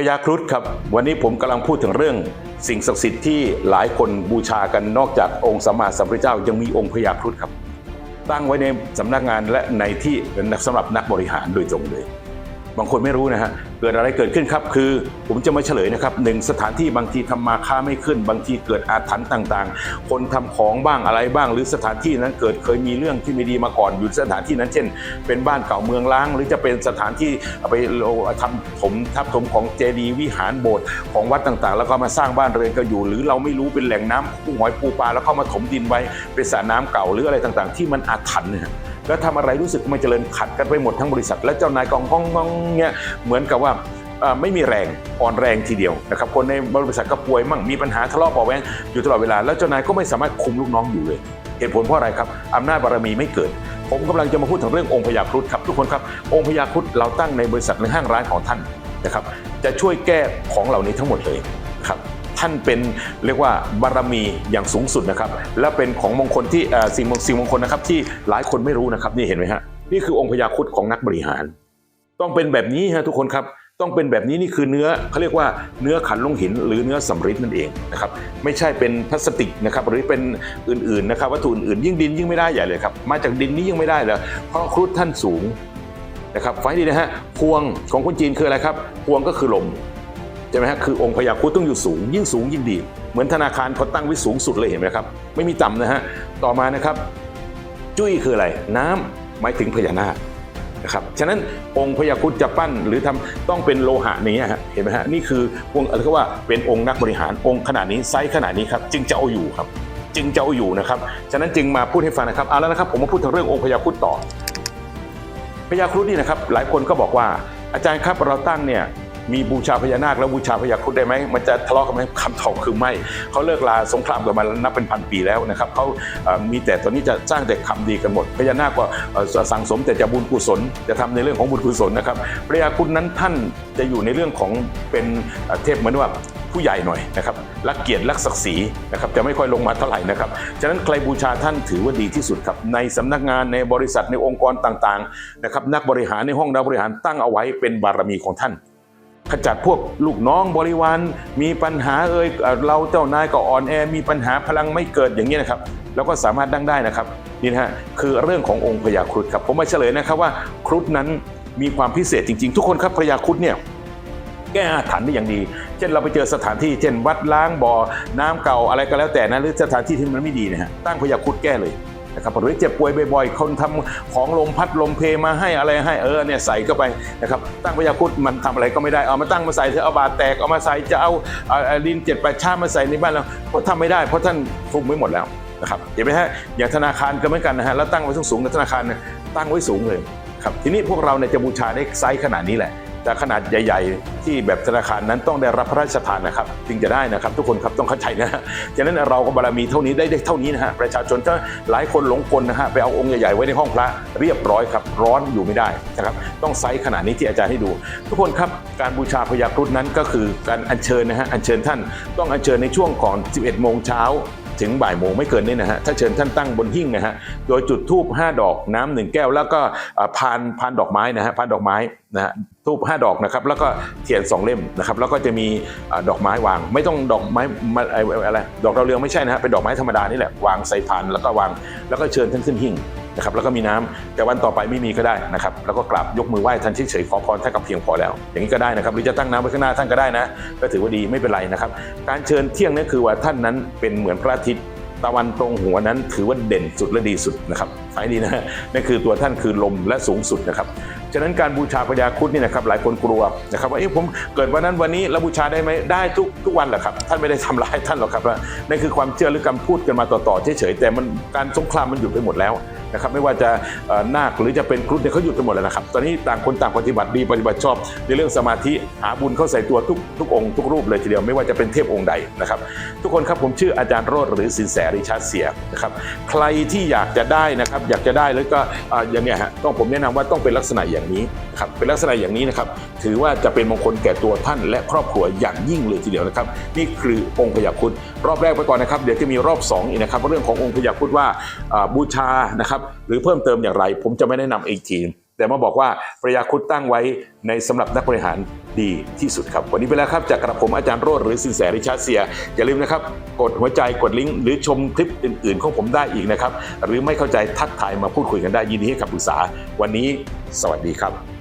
พญาครุฑครับวันนี้ผมกำลังพูดถึงเรื่อง สิ่งศักดิ์สิทธิ์ที่หลายคนบูชากันนอกจากองค์สัมมาสัมพุทธเจ้า ยังมีองค์พญาครุฑครับ ตั้งไว้ในสำนักงานและในที่สำหรับนักบริหารโดยตรงเลย บางคนไม่รู้นะฮะเกิดอะไรเกิดขึ้นครับ คือผมจะมาเฉลยนะครับหนึ่งสถานที่บางทีทำมาค้าไม่ขึ้น บางทีเกิดอาถรรพ์ต่างๆ คนทำของบ้างอะไรบ้าง หรือสถานที่นั้นเกิดเคยมีเรื่องที่ไม่ดีมาก่อนอยู่สถานที่นั้น เช่น เป็นบ้านเก่าเมืองล้าง หรือจะเป็นสถานที่เอาไปทำถมทับถมของเจดีย์วิหารโบสถ์ของวัดต่างๆ แล้วก็มาสร้างบ้านเรือนก็อยู่ หรือเราไม่รู้เป็นแหล่งน้ำกุ้งหอยปูปลาแล้วก็มาถมดินไว้เป็นสระน้ำเก่าหรืออะไรต่างๆ ที่มันอาถรรพ์เนี่ย แล้วทำอะไรรู้สึกไม่เจริญขัดกันไปหมดทั้งบริษัท และเจ้านายกองกองกองเนี่ยเหมือนกับว่าไม่มีแรงอ่อนแรงทีเดียวนะครับคนในบริษัทก็ป่วยมั่งมีปัญหาทะเลาะเบาแวงอยู่ตลอดเวลา แล้วเจ้านายก็ไม่สามารถคุมลูกน้องอยู่เลยเหตุผลเพราะอะไรครับอำนาจบารมีไม่เกิด ผมกำลังจะมาพูดถึงเรื่ององค์พญาครุฑครับทุกคนครับองค์พญาครุฑเราตั้งในบริษัทในห้างร้านของท่านนะครับ จะช่วยแก้ของเหล่านี้ทั้งหมดเลยครับ ท่านเป็นเรียกว่าบารมีอย่างสูงสุดนะครับและเป็นของมงคลที่สิ่งมงสิ่งมงคลนะครับที่หลายคนไม่รู้นะครับนี่เห็นไหมฮะนี่คือองค์พญาครุฑของนักบริหาร ต้องเป็นแบบนี้ฮะทุกคนครับต้องเป็นแบบนี้นี่คือเนื้อเขาเรียกว่าเนื้อขันลงหิน หรือเนื้อสำริดนั่นเองนะครับไม่ใช่เป็นพลาสติกนะครับหรือเป็นอื่นๆนะครับวัตถุอื่นๆยิ่งดินยิ่งไม่ได้ใหญ่เลยครับมาจากดินนี้ยิ่งไม่ได้เลยเพราะครุฑท่านสูงนะครับฟังให้ดีนะฮะพวงของคนจีนคืออะไรครับ พวงก็คือลม ใช่ไหมฮะคือองค์พญาครุฑต้องอยู่สูง ยิ่งสูงยิ่งดี เหมือนธนาคารเขาตั้งไว้สูงสุดเลยเห็นไหมครับ ไม่มีต่ำนะฮะต่อมานะครับ จุ้ยคืออะไร น้ำหมายถึงพญานาคนะครับฉะนั้นองค์พญาครุฑจะปั้นหรือทำต้องเป็นโลหะนี้ฮะเห็นไหมฮะนี่คือวงเรียกว่าเป็นองค์นักบริหารองค์ขนาดนี้ไซส์ขนาดนี้ครับจึงจะเอาอยู่ครับ จึงจะเอาอยู่นะครับฉะนั้นจึงมาพูดให้ฟังนะครับเอาแล้วนะครับผมมาพูดถึงเรื่ององค์พญาครุฑต่อพญาครุฑนี่นะครับหลายคนก็บอกว่าอาจารย์ครับเราตั้งเนี่ย มีบูชาพญานาคแล้วบูชาพญาครุฑได้ไหมมันจะทะเลาะกันไหมคำตอบคือไม่เขาเลิกลาสงครามกันมานับเป็นพันปีแล้วนะครับเขามีแต่ตอนนี้จะสร้างแต่คำดีกันหมดพญานาคก็สั่งสมแต่จะบุญกุศลจะทำในเรื่องของบุญกุศลนะครับพญาครุฑนั้นท่านจะอยู่ในเรื่องของเป็นเทพมือนว่าผู้ใหญ่หน่อยนะครับรักเกียรติรักศักดิ์ศรีนะครับจะไม่ค่อยลงมาเท่าไหร่นะครับฉะนั้นใครบูชาท่านถือว่าดีที่สุดครับในสำนักงานในบริษัทในองค์กรต่างๆนะครับนักบริหารในห้องนักบริหารตั้งเอาไว้เป็นบารมีของท่าน ขจัดพวกลูกน้องบริวารมีปัญหาเอ่ยเราเจ้านายก็อ่อนแอมีปัญหาพลังไม่เกิดอย่างนี้นะครับแล้วก็สามารถดังได้นะครับนี่นะฮะคือเรื่องขององค์พญาครุฑครับผมมาเฉลยนะครับว่าครุฑนั้นมีความพิเศษจริง ๆ ทุกคนครับพญาครุฑเนี่ยแก้อาถรรพ์ได้อย่างดี เช่นเราไปเจอสถานที่ เช่น วัดล้างบ่อน้ำเก่าอะไรก็แล้วแต่นะหรือสถานที่ที่มันไม่ดีนะฮะตั้งพยาครุดแก้เลย นะครับหรือเจ็บป่วยบ่อยๆคนทำของลมพัดลมเพมาให้อะไรให้เออเนี่ยใส่เข้าไปนะครับตั้งพยาครุดมันทำอะไรก็ไม่ได้เอามาตั้งมาใส่เถอเอาบาดแตกเอามาใส่จะเอาอาเอาดินเจ็ดแปดชามาใส่ในบ้านเราเพราะทำไม่ได้ เพราะท่านคุมไว้หมดแล้วนะครับเห็นไหมฮะอย่างธนาคารก็เหมือนกันนะฮะแล้วตั้งไว้สูงๆในธนาคารตั้งไว้สูงเลยครับทีนี้พวกเราเนี่ยจะบูชาได้ไซส์ขนาดนี้แหละ แต่ขนาดใหญ่ ๆ ที่แบบธนาคารนั้นต้องได้รับพระราชทานนะครับจึงจะได้นะครับ ทุกคนครับต้องเข้าใจนะฮะฉะนั้นเราก็บารมีเท่านี้ได้ได้เท่านี้นะฮะประชาชนถ้าหลายคนหลงกลนะฮะไปเอาองค์ใหญ่ๆไว้ในห้องพระเรียบร้อยครับ ร้อนอยู่ไม่ได้นะครับต้องไซส์ขนาดนี้ที่อาจารย์ให้ดู ทุกคนครับการบูชาพญาครุฑนั้นก็คือการอัญเชิญนะฮะอัญเชิญท่านต้องอัญเชิญในช่วงก่อน 11 โมงเช้าถึงบ่ายโมงไม่เกินนี้นะฮะ ถ้าเชิญท่านตั้งบนหิ้งนะฮะ โดยจุดทูบ5ดอกน้ำหนึ่งแก้ว แล้วก็พานพานดอกไม้นะฮะพานดอกไม้นะฮะ ทูบ5ดอกนะครับแล้วก็เทียนสองเล่มนะครับแล้วก็จะมีอดอกไม้วาง ไม่ต้องดอกไม้อะไรดอกดาวเรืองไม่ใช่นะฮะเป็นดอกไม้ธรรมดานี่แหละวางใส่พานแล้วก็วางแล้วก็เชิญท่านขึ้นหิ้งนะครับแล้วก็มีน้ำแต่วันต่อไปไม่มีก็ได้นะครับแล้วก็กราบยกมือไหว้ท่านเฉยๆขอพรท่านกับเพียงพอแล้ว อย่างนี้ก็ได้นะครับหรือจะตั้งน้ำไว้ข้างหน้าท่านก็ได้นะ ก็ถือว่าดีไม่เป็นไรนะครับ การเชิญเที่ยงนั่คือว่าท่านนั้นเป็นเหมือนพระอาทิตย์ ตะวันตรงหัวนั้นถือว่าเด่นสุดและดีสุดนะครับสายดีนะนั่นคือตัวท่านคือลมและสูงสุดนะครับฉะนั้นการบูชาพญาครุฑนี่นะครับหลายคนกลัวนะครับว่าเอ๊ะผมเกิดวันนั้นวันนี้แล้วบูชาได้ไหมได้ทุกทุกวันแหละครับท่านไม่ได้ทำร้ายท่านหรอกครับนั่นคือความเชื่อหรือการพูดกันมาต่อๆเฉยๆแต่มันการสงครามมันหยุดไปหมดแล้ว นะครับไม่ว่าจะนาคหรือจะเป็นครุฑเนี่ยเขาหยุดไปหมดแล้วนะครับ ตอนนี้ต่างคนต่างปฏิบัติดีปฏิบัติชอบ ในเรื่องสมาธิหาบุญเข้าใส่ตัวทุกทุกองค์ทุกรูปเลยทีเดียวไม่ว่าจะเป็นเทพองค์ใดนะครับทุกคนครับผมชื่ออาจารย์โรดหรือสินแสริชาเสียนะครับใครที่อยากจะได้นะครับอยากจะได้แล้วก็อย่างเนี้ยฮะต้องผมแนะนำว่าต้องเป็นลักษณะอย่างนี้นะครับเป็นลักษณะอย่างนี้นะครับถือว่าจะเป็นมงคลแก่ตัวท่านและครอบครัวอย่างยิ่งเลยทีเดียวนะครับ นี่คือองค์พญาครุฑรอบแรกไปก่อนนะครับ เดี๋ยวจะมีรอบสองอีกนะครับ เรื่องขององค์พญาครุฑว่าบูชานะครับ หรือเพิ่มเติมอย่างไร ผมจะไม่แนะนำอีกทีแต่มาบอกว่าพระยาคุดตั้งไว้ในสำหรับนักบริหารดีที่สุดครับ วันนี้ไปแล้วครับ จากกระผมอาจารย์โรดหรือสินแสริชาเซีย อย่าลืมนะครับ กดหัวใจกดลิงก์หรือชมคลิปอื่น ๆ ของผมได้อีกนะครับ หรือไม่เข้าใจทักทายมาพูดคุยกันได้ยินดีให้คำปรึกษา วันนี้ สวัสดีครับ